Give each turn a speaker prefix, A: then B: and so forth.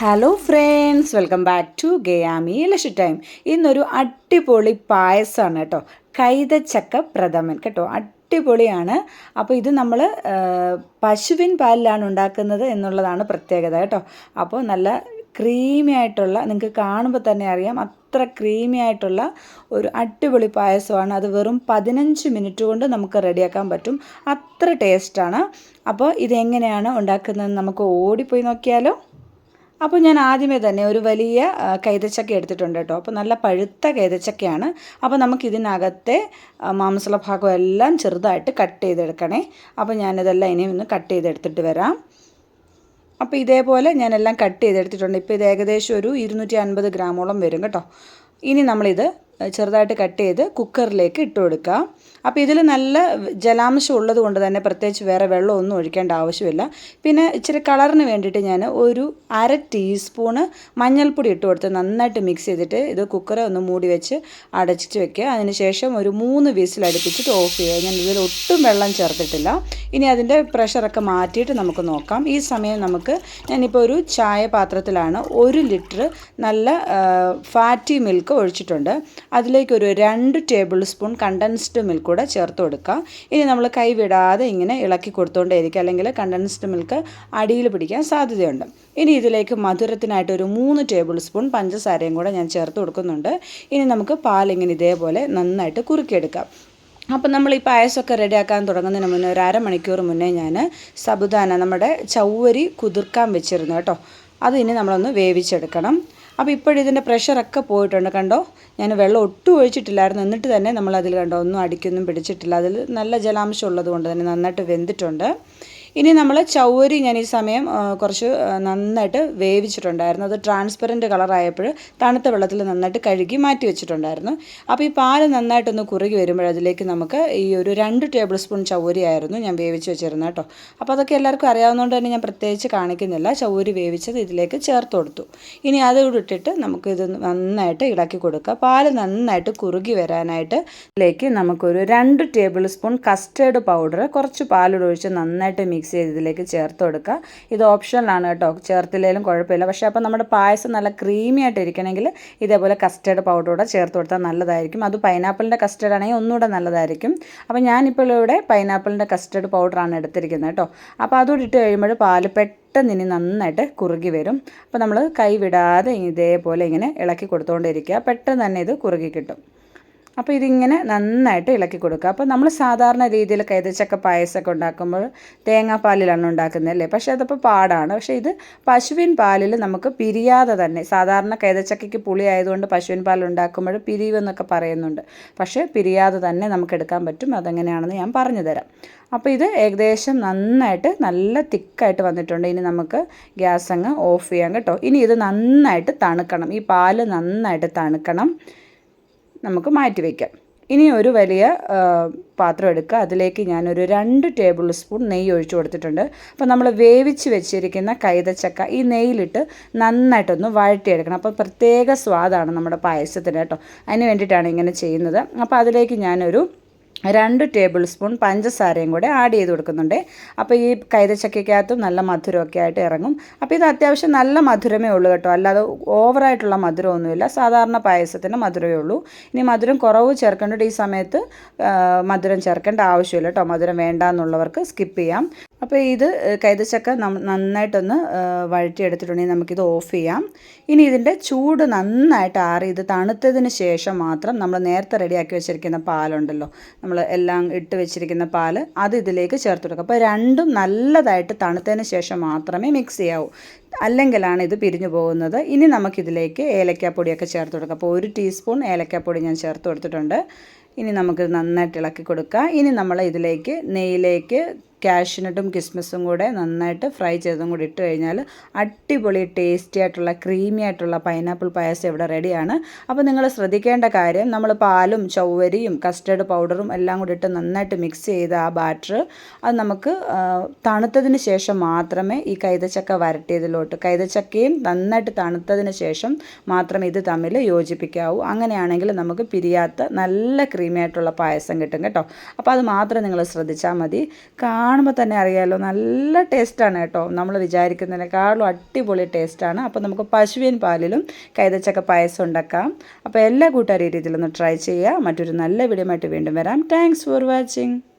A: Hello friends welcome back to Gayami lush time ഇന്നൊരു അടിപൊളി പായസമാണ് കേട്ടോ. കൈതച്ചക്ക പ്രഥമൻ കേട്ടോ. അടിപൊളിയാണ്. അപ്പോൾ ഇത് നമ്മൾ പശുവിൻ പാലിലാണ് ഉണ്ടാക്കുന്നത് എന്നുള്ളതാണ് പ്രത്യേകത കേട്ടോ. അപ്പോൾ നല്ല ക്രീമി ആയിട്ടുള്ള നിങ്ങൾക്ക് കാണുമ്പോൾ തന്നെ അറിയാം അത്ര ക്രീമി ആയിട്ടുള്ള ഒരു അടിപൊളി പായസമാണ്. അത് വെറും പതിനഞ്ച് മിനിറ്റ് കൊണ്ട് നമുക്ക് റെഡിയാക്കാൻ പറ്റും. അത്ര ടേസ്റ്റാണ് അപ്പോൾ ഇതെങ്ങനെയാണ് ഉണ്ടാക്കുന്നതെന്ന് നമുക്ക് ഓടിപ്പോയി നോക്കിയാലോ. അപ്പോൾ ഞാൻ ആദ്യമേ തന്നെ ഒരു വലിയ കൈതച്ചക്ക എടുത്തിട്ടുണ്ട് കേട്ടോ. അപ്പോൾ നല്ല പഴുത്ത കൈതച്ചക്കയാണ്. അപ്പോൾ നമുക്ക് ഇതിനകത്തെ മാംസള ഭാഗം എല്ലാം ചെറുതായിട്ട് കട്ട് ചെയ്തെടുക്കണേ. അപ്പോൾ ഞാനിതെല്ലാം ഇനി ഒന്ന് കട്ട് ചെയ്തെടുത്തിട്ട് വരാം. അപ്പോൾ ഇതേപോലെ ഞാനെല്ലാം കട്ട് ചെയ്തെടുത്തിട്ടുണ്ട്. ഇപ്പോൾ ഇത് ഏകദേശം ഒരു ഇരുന്നൂറ്റി അൻപത് ഗ്രാമോളം വരും കേട്ടോ. ഇനി നമ്മളിത് ചെറുതായിട്ട് കട്ട് ചെയ്ത് കുക്കറിലേക്ക് ഇട്ട് കൊടുക്കുക. അപ്പോൾ ഇതിൽ നല്ല ജലാംശം ഉള്ളത് കൊണ്ട് തന്നെ പ്രത്യേകിച്ച് വേറെ വെള്ളമൊന്നും ഒഴിക്കേണ്ട ആവശ്യമില്ല. പിന്നെ ഇച്ചിരി കളറിന് വേണ്ടിയിട്ട് ഞാൻ ഒരു അര ടീസ്പൂണ് മഞ്ഞൾപ്പൊടി ഇട്ട് കൊടുത്ത് നന്നായിട്ട് മിക്സ് ചെയ്തിട്ട് ഇത് കുക്കറെ ഒന്ന് മൂടി വെച്ച് അടച്ചിട്ട് വെക്കുക. അതിനുശേഷം ഒരു മൂന്ന് വിസിൽ അടുപ്പിച്ചിട്ട് ഓഫ് ചെയ്യുക. ഞാൻ ഇതിൽ ഒട്ടും വെള്ളം ചേർത്തിട്ടില്ല. ഇനി അതിന്റെ പ്രഷറൊക്കെ മാറ്റിയിട്ട് നമുക്ക് നോക്കാം. ഈ സമയം നമുക്ക് ഞാനിപ്പോൾ ഒരു ചായ പാത്രത്തിലാണ് ഒരു ലിറ്റർ നല്ല ഫാറ്റി മിൽക്ക് ഒഴിച്ചിട്ടുണ്ട്. അതിലേക്ക് ഒരു രണ്ട് ടേബിൾ സ്പൂൺ കണ്ടൻസ്ഡ് മിൽക്ക് കൂടെ ചേർത്ത് കൊടുക്കുക ഇനി നമ്മൾ കൈവിടാതെ ഇങ്ങനെ ഇളക്കി കൊടുത്തുകൊണ്ടേയിരിക്കുക അല്ലെങ്കിൽ കണ്ടൻസ്ഡ് മിൽക്ക് അടിയിൽ പിടിക്കാൻ സാധ്യതയുണ്ട്. ഇനി ഇതിലേക്ക് മധുരത്തിനായിട്ട് ഒരു മൂന്ന് ടേബിൾ സ്പൂൺ പഞ്ചസാരയും കൂടെ ഞാൻ ചേർത്ത് കൊടുക്കുന്നുണ്ട്. ഇനി നമുക്ക് പാലിങ്ങനെ ഇതേപോലെ നന്നായിട്ട് കുറുക്കിയെടുക്കാം. അപ്പം നമ്മൾ ഈ പായസമൊക്കെ റെഡിയാക്കാൻ തുടങ്ങുന്നതിന് മുന്നേ ഒരു അരമണിക്കൂർ മുന്നേ ഞാൻ സബുദാന നമ്മുടെ ചൗവരി കുതിർക്കാൻ വെച്ചിരുന്നു കേട്ടോ. അത് ഇനി നമ്മളൊന്ന് വേവിച്ചെടുക്കണം. അപ്പോൾ ഇപ്പോഴിതിന്റെ പ്രഷറൊക്കെ പോയിട്ടുണ്ട്. കണ്ടോ? ഞാൻ വെള്ളം ഒട്ടും ഒഴിച്ചിട്ടില്ലായിരുന്നു. എന്നിട്ട് തന്നെ നമ്മൾ അതിൽ കണ്ടോ? ഒന്നും അടിക്കൊന്നും പിടിച്ചിട്ടില്ല. അതിൽ നല്ല ജലാംശം ഉള്ളത് കൊണ്ട് തന്നെ നന്നായിട്ട് വെന്തിട്ടുണ്ട്. ഇനി നമ്മൾ ചൗവരി ഞാൻ ഈ സമയം കുറച്ച് നന്നായിട്ട് വേവിച്ചിട്ടുണ്ടായിരുന്നു. അത് ട്രാൻസ്പെറന്റ് കളറായപ്പോൾ തണുത്ത വെള്ളത്തിൽ നന്നായിട്ട് കഴുകി മാറ്റി വെച്ചിട്ടുണ്ടായിരുന്നു. അപ്പോൾ ഈ പാൽ നന്നായിട്ടൊന്ന് കുറുകി വരുമ്പോൾ അതിലേക്ക് നമുക്ക് ഈ ഒരു രണ്ട് ടേബിൾ സ്പൂൺ ചൗവരി ആയിരുന്നു ഞാൻ വേവിച്ച് വെച്ചിരുന്നത് കേട്ടോ. അപ്പോൾ അതൊക്കെ എല്ലാവർക്കും അറിയാവുന്നതുകൊണ്ട് തന്നെ ഞാൻ പ്രത്യേകിച്ച് കാണിക്കുന്നില്ല. ചൗവരി വേവിച്ചത് ഇതിലേക്ക് ചേർത്ത് കൊടുത്തു. ഇനി അത് ഇട്ടിട്ട് ഇട്ടിട്ട് നമുക്കിത് നന്നായിട്ട് ഇളക്കി കൊടുക്കുക പാൽ നന്നായിട്ട് കുറുകി വരാനായിട്ട് ഇതിലേക്ക് നമുക്കൊരു രണ്ട് ടേബിൾ സ്പൂൺ കസ്റ്റേർഡ് പൗഡർ കുറച്ച് പാലൊഴിച്ച് നന്നായിട്ട് മിക്സ് ചെയ്ത് ഇതിലേക്ക് ചേർത്ത് കൊടുക്കുക. ഇത് ഓപ്ഷനിലാണ് കേട്ടോ. ചേർത്തില്ലെങ്കിലും കുഴപ്പമില്ല. പക്ഷേ അപ്പോൾ നമ്മുടെ പായസം നല്ല ക്രീമി ആയിട്ട് ഇരിക്കണമെങ്കിൽ ഇതേപോലെ കസ്റ്റേർഡ് പൗഡർ കൂടെ ചേർത്ത് കൊടുത്താൽ നല്ലതായിരിക്കും. അത് പൈനാപ്പിളിന്റെ കസ്റ്റേർഡ് ആണെങ്കിൽ ഒന്നുകൂടെ നല്ലതായിരിക്കും. അപ്പോൾ ഞാനിപ്പോൾ ഇവിടെ പൈനാപ്പിളിന്റെ കസ്റ്റേർഡ് പൗഡറാണ് എടുത്തിരിക്കുന്നത് കേട്ടോ. അപ്പോൾ അതുകൂടി ഇട്ട് കഴിയുമ്പോൾ പാൽ പെട്ടെന്ന് ഇനി നന്നായിട്ട് കുറുകി വരും. അപ്പോൾ നമ്മൾ കൈ വിടാതെ ഇതേപോലെ ഇങ്ങനെ ഇളക്കി കൊടുത്തുകൊണ്ടിരിക്കുക പെട്ടെന്ന് തന്നെ ഇത് കുറുകി കിട്ടും. അപ്പോൾ ഇതിങ്ങനെ നന്നായിട്ട് ഇളക്കി കൊടുക്കുക. അപ്പോൾ നമ്മൾ സാധാരണ രീതിയിൽ കൈതച്ചക്ക പായസമൊക്കെ ഉണ്ടാക്കുമ്പോൾ തേങ്ങാപ്പാലിലാണ് ഉണ്ടാക്കുന്നത് അല്ലേ? പക്ഷേ അതപ്പോൾ പാടാണ്. പക്ഷേ ഇത് പശുവിൻ പാലിൽ നമുക്ക് പിരിയാതെ തന്നെ സാധാരണ കൈതച്ചക്കയ്ക്ക് പുളി ആയതുകൊണ്ട് പശുവിൻ പാൽ ഉണ്ടാക്കുമ്പോൾ പിരിവെന്നൊക്കെ പറയുന്നുണ്ട്. പക്ഷേ പിരിയാതെ തന്നെ നമുക്ക് എടുക്കാൻ പറ്റും. അതെങ്ങനെയാണെന്ന് ഞാൻ പറഞ്ഞു തരാം. അപ്പോൾ ഇത് ഏകദേശം നന്നായിട്ട് നല്ല തിക്കായിട്ട് വന്നിട്ടുണ്ട്. ഇനി നമുക്ക് ഗ്യാസ് അങ്ങ് ഓഫ് ചെയ്യാം കേട്ടോ. ഇനി ഇത് നന്നായിട്ട് തണുക്കണം. ഈ പാൽ നന്നായിട്ട് തണുക്കണം. നമുക്ക് മാറ്റി വയ്ക്കാം. ഇനി ഒരു വലിയ പാത്രം എടുക്കുക. അതിലേക്ക് ഞാനൊരു രണ്ട് ടേബിൾ സ്പൂൺ നെയ്യ് ഒഴിച്ചു കൊടുത്തിട്ടുണ്ട്. അപ്പോൾ നമ്മൾ വേവിച്ച് വെച്ചിരിക്കുന്ന കൈതച്ചക്ക ഈ നെയ്യിലിട്ട് നന്നായിട്ടൊന്ന് വഴറ്റിയെടുക്കണം. അപ്പോൾ പ്രത്യേക സ്വാദാണ് നമ്മുടെ പായസത്തിന് കേട്ടോ. അതിന് വേണ്ടിയിട്ടാണ് ഇങ്ങനെ ചെയ്യുന്നത്. അപ്പോൾ അതിലേക്ക് ഞാനൊരു രണ്ട് ടേബിൾ സ്പൂൺ പഞ്ചസാരയും കൂടെ ആഡ് ചെയ്ത് കൊടുക്കുന്നുണ്ട്. അപ്പോൾ ഈ കൈതച്ചക്കയ്ക്കകത്തും നല്ല മധുരമൊക്കെ ആയിട്ട് ഇറങ്ങും. അപ്പോൾ ഇത് അത്യാവശ്യം നല്ല മധുരമേ ഉള്ളൂ കേട്ടോ. അല്ലാതെ ഓവറായിട്ടുള്ള മധുരമൊന്നുമില്ല. സാധാരണ പായസത്തിന് മധുരമേ ഉള്ളൂ. ഇനി മധുരം കുറവ് ചേർക്കേണ്ടിട്ട് ഈ സമയത്ത് മധുരം ചേർക്കേണ്ട ആവശ്യമില്ല കേട്ടോ. മധുരം വേണ്ട എന്നുള്ളവർക്ക് സ്കിപ്പ് ചെയ്യാം. അപ്പോൾ ഇത് കൈതച്ചക്ക നന്നായിട്ടൊന്ന് വഴറ്റിയെടുത്തിട്ടുണ്ടെങ്കിൽ നമുക്കിത് ഓഫ് ചെയ്യാം. ഇനി ഇതിന്റെ ചൂട് നന്നായിട്ട് ആറി ഇത് തണുത്തതിന് ശേഷം മാത്രം നമ്മൾ നേരത്തെ റെഡിയാക്കി വെച്ചിരിക്കുന്ന പാലുണ്ടല്ലോ നമ്മൾ എല്ലാം ഇട്ട് വെച്ചിരിക്കുന്ന പാൽ അത് ഇതിലേക്ക് ചേർത്ത് കൊടുക്കുക. അപ്പോൾ രണ്ടും നല്ലതായിട്ട് തണുത്തതിന് ശേഷം മാത്രമേ മിക്സ് ചെയ്യാവൂ. അല്ലെങ്കിലാണ് ഇത് പിരിഞ്ഞു പോകുന്നത്. ഇനി നമുക്കിതിലേക്ക് ഏലക്കാപ്പൊടിയൊക്കെ ചേർത്ത് കൊടുക്കാം അപ്പോൾ ഒരു ടീസ്പൂൺ ഏലക്കാപ്പൊടി ഞാൻ ചേർത്ത് കൊടുത്തിട്ടുണ്ട്. ഇനി നമുക്ക് നന്നായിട്ട് ഇളക്കി കൊടുക്കുക ഇനി നമ്മൾ ഇതിലേക്ക് നെയ്യിലേക്ക് കാഷ്നട്ടും കിസ്മിസും കൂടെ നന്നായിട്ട് ഫ്രൈ ചെയ്തതും കൂടി ഇട്ട് കഴിഞ്ഞാൽ അടിപൊളി ടേസ്റ്റി ആയിട്ടുള്ള ക്രീമി ആയിട്ടുള്ള പൈനാപ്പിൾ പായസം ഇവിടെ റെഡിയാണ്. അപ്പോൾ നിങ്ങൾ ശ്രദ്ധിക്കേണ്ട കാര്യം നമ്മൾ പാലും ചൗവരിയും കസ്റ്റേർഡ് പൗഡറും എല്ലാം കൂടി ഇട്ട് നന്നായിട്ട് മിക്സ് ചെയ്ത ആ ബാറ്റർ അത് നമുക്ക് തണുത്തതിന് ശേഷം മാത്രമേ ഈ കൈതച്ചക്ക വരട്ടിയതിലോട്ട് കൈതച്ചക്കയും നന്നായിട്ട് തണുത്തതിന് ശേഷം മാത്രമേ ഇത് തമ്മിൽ യോജിപ്പിക്കാവൂ. അങ്ങനെയാണെങ്കിൽ നമുക്ക് പിരിയാത്ത നല്ല ക്രീമി ആയിട്ടുള്ള പായസം കിട്ടും കേട്ടോ. അപ്പോൾ അത് മാത്രം നിങ്ങൾ ശ്രദ്ധിച്ചാൽ മതി. കാണുമ്പോൾ തന്നെ അറിയാമല്ലോ നല്ല ടേസ്റ്റാണ് കേട്ടോ. നമ്മൾ വിചാരിക്കുന്നതിനേക്കാളും അടിപൊളി ടേസ്റ്റാണ്. അപ്പോൾ നമുക്ക് പശുവിൻ പാലിലും കൈതച്ചക്ക പായസം ഉണ്ടാക്കാം. അപ്പോൾ എല്ലാ കൂട്ടുകാരും രീതിയിലൊന്ന് ട്രൈ ചെയ്യുക. മറ്റൊരു നല്ല വീഡിയോ വീണ്ടും വരാം. Thanks for watching